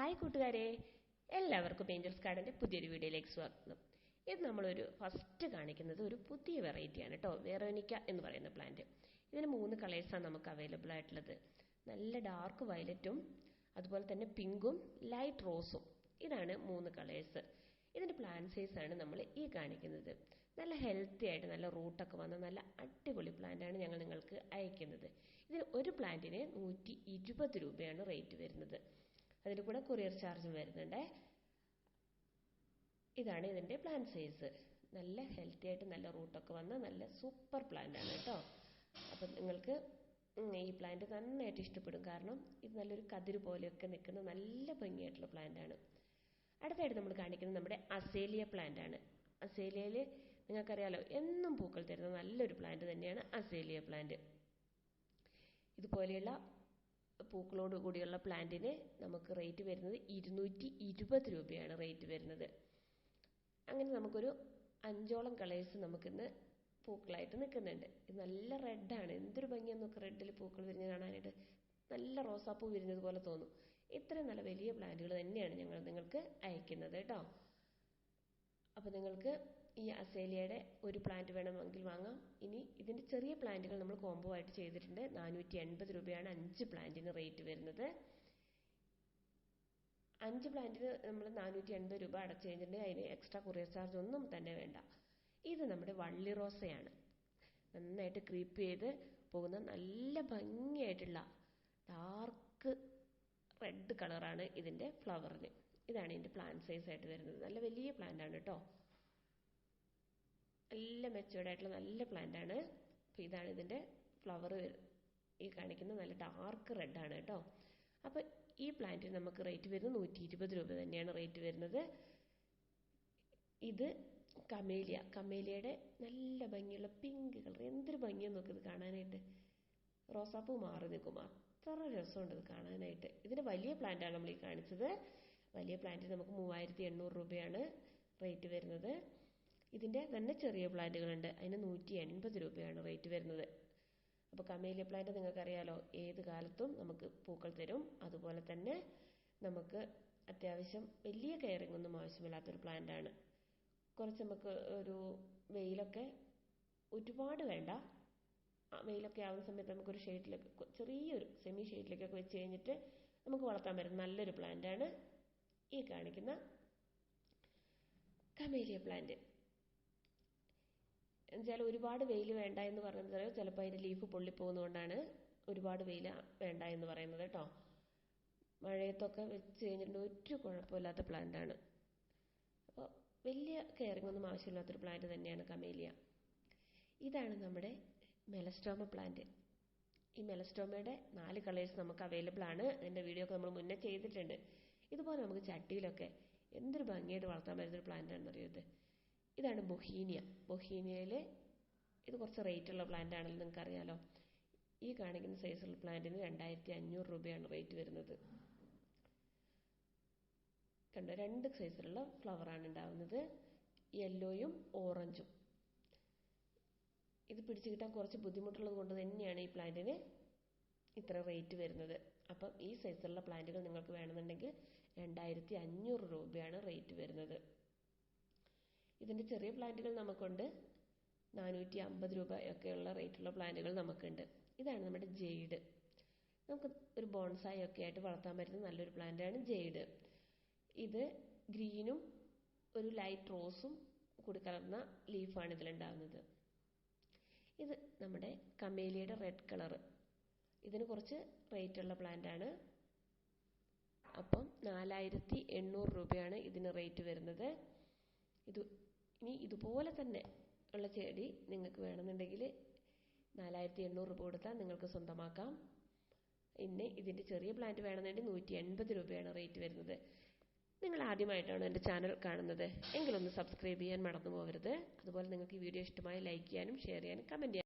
Hi കൂട്ടുകാരെ എല്ലാവർക്കും Angeles ഗാർഡന്റെ പുതിയൊരു വീഡിയോയിലേക്ക് സ്വാഗതം. ഇത് നമ്മളൊരു ഫസ്റ്റ് കാണിക്കുന്നത് ഒരു പുതിയ വെറൈറ്റിയാണ് കേട്ടോ വെറോനിക്ക എന്ന് പറയുന്ന പ്ലാന്റ് ഇതിന് മൂന്ന് കളേഴ്സാണ് നമുക്ക് അവൈലബിൾ ആയിട്ടുള്ളത്. നല്ല ഡാർക്ക് വയലറ്റും അതുപോലെ തന്നെ പിങ്കും ലൈറ്റ് റോസും ഇതാണ് മൂന്ന് കളേഴ്സ് ഇതിന്റെ സൈസ് ആണ് നമ്മൾ ഈ കാണിക്കുന്നത്. നല്ല ഹെൽത്തി ആയിട്ട് നല്ല റൂട്ടൊക്കെ വന്ന നല്ല അടിപൊളി പ്ലാന്റ് ആണ് ഞങ്ങൾ നിങ്ങൾക്ക് അയക്കുന്നത്. ഇതിന് ഒരു പ്ലാന്റിന് നൂറ്റി ഇരുപത് രൂപയാണ് റേറ്റ് വരുന്നത്. അതിന്റെ കൂടെ കൊറിയർ ചാർജും വരുന്നുണ്ട്. ഇതാണ് ഇതിന്റെ പ്ലാൻ സൈസ് നല്ല ഹെൽത്തി ആയിട്ട് നല്ല റൂട്ടൊക്കെ വന്ന നല്ല സൂപ്പർ പ്ലാന്റ് ആണ് കേട്ടോ. അപ്പം നിങ്ങൾക്ക് ഈ പ്ലാന്റ് നന്നായിട്ട് ഇഷ്ടപ്പെടും. കാരണം ഇത് നല്ലൊരു കതിര് പോലെയൊക്കെ നിൽക്കുന്ന നല്ല ഭംഗിയായിട്ടുള്ള പ്ലാന്റ് ആണ്. അടുത്തായിട്ട് നമ്മൾ കാണിക്കുന്നത് നമ്മുടെ അസേലിയ പ്ലാന്റ് ആണ്. അസേലിയയിൽ നിങ്ങൾക്കറിയാലോ എന്നും പൂക്കൾ തരുന്ന നല്ലൊരു പ്ലാന്റ് തന്നെയാണ് അസേലിയ പ്ലാന്റ് ഇതുപോലെയുള്ള പൂക്കളോട് കൂടിയുള്ള പ്ലാന്റിന് നമുക്ക് റേറ്റ് വരുന്നത് ഇരുന്നൂറ്റി ഇരുപത് രൂപയാണ് റേറ്റ് വരുന്നത്. അങ്ങനെ നമുക്കൊരു അഞ്ചോളം കളേഴ്സ് നമുക്കിന്ന് പൂക്കളായിട്ട് നിൽക്കുന്നുണ്ട്. നല്ല റെഡാണ് എന്തൊരു ഭംഗിയാണ് നോക്ക് റെഡിൽ പൂക്കൾ വിരിഞ്ഞ് കാണാനായിട്ട്. നല്ല റോസാപ്പൂ വിരിഞ്ഞത് പോലെ തോന്നും. ഇത്രയും നല്ല വലിയ പ്ലാന്റുകൾ തന്നെയാണ് ഞങ്ങൾ നിങ്ങൾക്ക് അയക്കുന്നത് കേട്ടോ. അപ്പോൾ നിങ്ങൾക്ക് ഈ അസേലിയയുടെ ഒരു പ്ലാന്റ് വേണമെങ്കിൽ വാങ്ങാം. ഇനി ഇതിന്റെ ചെറിയ പ്ലാന്റുകൾ നമ്മൾ കോംബോ ആയിട്ട് ചെയ്തിട്ടുണ്ട്. നാനൂറ്റി എൺപത് രൂപയാണ് അഞ്ച് പ്ലാന്റിന് റേറ്റ് വരുന്നത്. അഞ്ച് പ്ലാന്റിന് നമ്മൾ നാനൂറ്റി എൺപത് രൂപ അടച്ചു കഴിഞ്ഞിട്ടുണ്ടെങ്കിൽ അതിന് എക്സ്ട്രാ കൊറിയർ ചാർജ് ഒന്നും തന്നെ വേണ്ട. ഇത് നമ്മുടെ വള്ളി റോസയാണ്. നന്നായിട്ട് ക്രീപ്പ് ചെയ്ത് പോകുന്ന നല്ല ഭംഗിയായിട്ടുള്ള ഡാർക്ക് റെഡ് കളറാണ് ഇതിന്റെ ഫ്ലവറിന് ഇതാണ് ഇതിന്റെ പ്ലാന്റ് സൈസ് ആയിട്ട് വരുന്നത്. നല്ല വലിയ പ്ലാന്റ് ആണ് കേട്ടോ നല്ല മെച്ചുവേർഡ് ആയിട്ടുള്ള നല്ല പ്ലാന്റ് ആണ്. അപ്പോൾ ഇതാണ് ഇതിന്റെ ഫ്ലവർ ഈ കാണിക്കുന്ന നല്ല ഡാർക്ക് റെഡ് ആണ് കേട്ടോ അപ്പോൾ ഈ പ്ലാന്റിന് നമുക്ക് റേറ്റ് വരുന്നത് നൂറ്റി ഇരുപത് രൂപ തന്നെയാണ് റേറ്റ് വരുന്നത്. ഇത് കമേലിയ കമേലിയയുടെ നല്ല ഭംഗിയുള്ള പിങ്ക് കളർ എന്തൊരു ഭംഗിയാണ് നോക്കിയത് കാണാനായിട്ട്. റോസാപ്പൂ മാറി നിൽക്കും. അത്ര രസമുണ്ട് ഇത് കാണാനായിട്ട്. ഇതിന്റെ വലിയ പ്ലാന്റാണ് നമ്മൾ ഈ കാണിച്ചത്. വലിയ പ്ലാന്റിന് നമുക്ക് മൂവായിരത്തി എണ്ണൂറ് രൂപയാണ് റേറ്റ് വരുന്നത്. ഇതിന്റെ തന്നെ ചെറിയ പ്ലാന്റുകളുണ്ട്. അതിന് നൂറ്റി എൺപത് രൂപയാണ് റേറ്റ് വരുന്നത്. അപ്പോൾ കമേലിയ പ്ലാന്റ് നിങ്ങൾക്കറിയാലോ ഏത് കാലത്തും നമുക്ക് പൂക്കൾ തരും. അതുപോലെ തന്നെ നമുക്ക് അത്യാവശ്യം വലിയ കെയറിംഗ് ഒന്നും ആവശ്യമില്ലാത്തൊരു ആണ്. കുറച്ച് നമുക്ക് ഒരു വെയിലൊക്കെ ഒരുപാട് വേണ്ട. വെയിലൊക്കെ ആവുന്ന സമയത്ത് നമുക്കൊരു ഷെയ്ഡിലൊക്കെ ചെറിയൊരു സെമി ഷെയ്ഡിലേക്കൊക്കെ വെച്ച് കഴിഞ്ഞിട്ട് നമുക്ക് വളർത്താൻ പറ്റുന്ന നല്ലൊരു പ്ലാന്റാണ് ഈ കാണിക്കുന്ന കമേലിയ പ്ലാന്റ് എന്നുവെച്ചാൽ ഒരുപാട് വെയിൽ വേണ്ട എന്ന് പറയുന്നത് ചിലപ്പോൾ അതിന്റെ ലീഫ് പൊള്ളിപ്പോകുന്നതുകൊണ്ടാണ് ഒരുപാട് വെയിൽ വേണ്ട എന്ന് പറയുന്നത് കേട്ടോ. മഴയത്തൊക്കെ വെച്ച് കഴിഞ്ഞിട്ടുണ്ടെങ്കിൽ ഒരു കുഴപ്പമില്ലാത്ത പ്ലാന്റാണ് അപ്പോൾ വലിയ കെയറിംഗ് ഒന്നും ആവശ്യമില്ലാത്തൊരു പ്ലാന്റ് തന്നെയാണ് കമേലിയ ഇതാണ് നമ്മുടെ മെലസ്റ്റോമ പ്ലാന്റ് ഈ മെലസ്റ്റോമയുടെ നാല് കളേഴ്സ് നമുക്ക് അവൈലബിൾ ആണ്. അതിന്റെ വീഡിയോ ഒക്കെ നമ്മൾ മുന്നേ ചെയ്തിട്ടുണ്ട്. ഇതുപോലെ നമുക്ക് ചട്ടിയിലൊക്കെ എന്തൊരു ഭംഗിയായിട്ട് വളർത്താൻ പറ്റുന്നൊരു പ്ലാന്റ് ആണെന്ന് അറിയത് ഇതാണ് ബൊഹീനിയ ബൊഹീനിയയിൽ ഇത് കുറച്ച് റേറ്റ് ഉള്ള പ്ലാന്റ് ആണെന്ന് നിങ്ങൾക്ക് അറിയാലോ ഈ കാണിക്കുന്ന സൈസുള്ള പ്ലാന്റിന് രണ്ടായിരത്തി അഞ്ഞൂറ് രൂപയാണ് റേറ്റ് വരുന്നത്. കണ്ടോ? രണ്ട് സൈസിലുള്ള ഫ്ലവറാണ് ഉണ്ടാവുന്നത്. യെല്ലോയും ഓറഞ്ചും ഇത് പിടിച്ചു കിട്ടാൻ കുറച്ച് ബുദ്ധിമുട്ടുള്ളത് കൊണ്ട് തന്നെയാണ് ഈ പ്ലാന്റിന് ഇത്ര റേറ്റ് വരുന്നത്. അപ്പം ഈ സൈസിലുള്ള പ്ലാന്റുകൾ നിങ്ങൾക്ക് വേണമെന്നുണ്ടെങ്കിൽ രണ്ടായിരത്തി അഞ്ഞൂറ് രൂപയാണ് റേറ്റ് വരുന്നത്. ഇതിന്റെ ചെറിയ പ്ലാന്റുകൾ നമുക്കുണ്ട്. നാനൂറ്റി അമ്പത് രൂപ ഒക്കെയുള്ള റേറ്റുള്ള പ്ലാന്റുകൾ നമുക്കുണ്ട്. ഇതാണ് നമ്മുടെ ജെയ്ഡ് നമുക്ക് ഒരു ബോൺസായി ഒക്കെ ആയിട്ട് വളർത്താൻ പറ്റുന്ന നല്ലൊരു പ്ലാന്റാണ് ജെയ്ഡ് ഇത് ഗ്രീനും ഒരു ലൈറ്റ് റോസും കൂടി കലർന്ന ലീഫാണ് ഇതിലുണ്ടാകുന്നത്. ഇത് നമ്മുടെ കമേലിയുടെ റെഡ് കളർ ഇതിന് കുറച്ച് റേറ്റ് ഉള്ള പ്ലാന്റാണ്. അപ്പം നാലായിരത്തി എണ്ണൂറ് രൂപയാണ് ഇതിന് റേറ്റ് വരുന്നത്. ഇത് ഇനി ഇതുപോലെ തന്നെ ഉള്ള ചെടി നിങ്ങൾക്ക് വേണമെന്നുണ്ടെങ്കിൽ നാലായിരത്തി എണ്ണൂറ് രൂപ കൊടുത്താൽ നിങ്ങൾക്ക് സ്വന്തമാക്കാം. പിന്നെ ഇതിന്റെ ചെറിയ പ്ലാന്റ് വേണമെന്നുണ്ടെങ്കിൽ നൂറ്റി എൺപത് രൂപയാണ് റേറ്റ് വരുന്നത്. നിങ്ങൾ ആദ്യമായിട്ടാണ് എന്റെ ചാനൽ കാണുന്നത്? എങ്കിലൊന്ന് സബ്സ്ക്രൈബ് ചെയ്യാൻ മറന്നു പോകരുത്. അതുപോലെ നിങ്ങൾക്ക് ഈ വീഡിയോ ഇഷ്ടമായി ലൈക്ക് ചെയ്യാനും ഷെയർ ചെയ്യാനും കമന്റ് ചെയ്യാനും